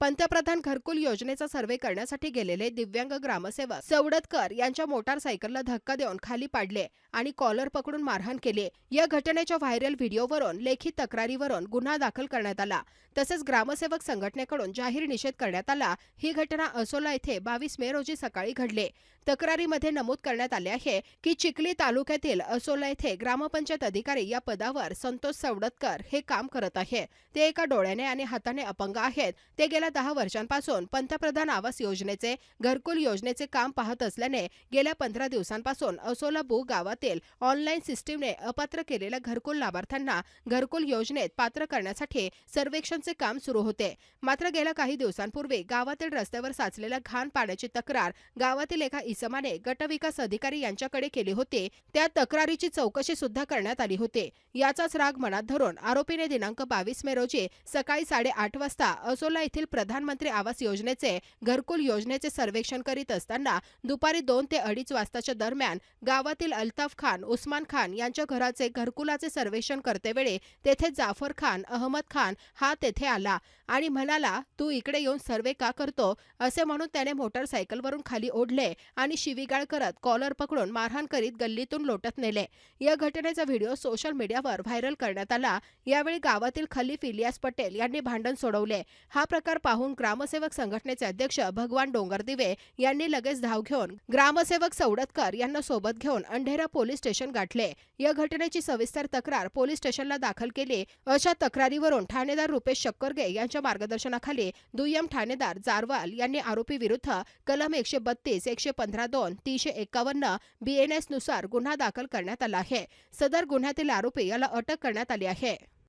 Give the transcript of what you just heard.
पंतप्रधान घरकुल योजनेचा सर्वे करण्यासाठी गेलेले दिव्यांग ग्रामसेवक सवडतकर यांच्या मोटारसायकलला धक्का देऊन खाली पाडले आणि कॉलर पकडून मारहाण केली. या घटनेच्या व्हायरल व्हिडिओवरून लेखी तक्रारीवरून गुन्हा दाखल करण्यात आला. तसेच ग्रामसेवक संघटनेकडून जाहीर निषेध करण्यात आला. ही घटना असोला येथे बावीस मे रोजी सकाळी घडले. तक्रारीमध्ये नमूद करण्यात आले आहे की चिखली तालुक्यातील असोला येथे ग्रामपंचायत अधिकारी या पदावर संतोष सवडतकर हे काम करत आहे. ते एका डोळ्याने आणि हाताने अपंग आहेत. ते गेल्या दहा वर्षांपासून पंतप्रधान आवास योजनेचे घरकुल योजनेचे काम पाहत असल्याने गेल्या पंधरा दिवसांपासून असोला बू गावातील ऑनलाईन सिस्टीमने अपात्र केलेल्या घरकुल लाभार्थ्यांना घरकुल योजनेत पात्र करण्यासाठी सर्वेक्षणचे काम सुरू होते. मात्र गेल्या काही दिवसांपूर्वी गावातील रस्त्यावर साचलेल्या घाण पाण्याची तक्रार गावातील एका इसमाने गटविकास अधिकारी यांच्याकडे केली होती. त्या तक्रारीची चौकशी सुद्धा करण्यात आली होती. याचाच राग मनात धरून आरोपीने दिनांक बावीस मे रोजी सकाळी साडेआठ वाजता असोला येथील प्रधानमंत्री आवास योजनेचे घरकुल योजनेचे सर्वेक्षण करीत असताना दुपारी दोन ते अडीच वाजताच्या दरम्यान गावातील अल्ताफ खान उस्मान खान यांच्या घराचे घरकुलाचे सर्वेक्षण करतेवेळी तेथे जाफर खान अहमद खान हा तेथे आला आणि म्हणाला तू इकडे येऊन सर्वे का करतो? असे म्हणून त्याने मोटारसायकलवरून खाली ओढले आणि शिवीगाळ करत कॉलर पकडून मारहाण करीत गल्लीतून लोटत नेले. या घटनेचा व्हिडिओ सोशल मीडियावर व्हायरल करण्यात आला. यावेळी गावातील खलीफ इलियास पटेल यांनी भांडण सोडवले. हा प्रकार पाहून ग्रामसेवक संघटनेचे अध्यक्ष भगवान डोंगरदिवे यांनी लगेच धाव घेऊन ग्रामसेवक सवडतकर यांना सोबत घेऊन अंढेरा पोलीस स्टेशन गाठले. या घटनेची सविस्तर तक्रार पोलीस स्टेशनला दाखल केली. अशा तक्रारीवरून ठाणेदार रुपेश शक्करगे यांच्या मार्गदर्शनाखाली दुय्यम ठाणेदार जारवाल यांनी आरोपी विरुद्ध कलम एकशे बत्तीस एकशे पंधरा दोन तीनशे एकावन्न बीएनएसनुसार गुन्हा दाखल करण्यात आला आहे. सदर गुन्ह्यातील आरोपी याला अटक करण्यात आली आहे.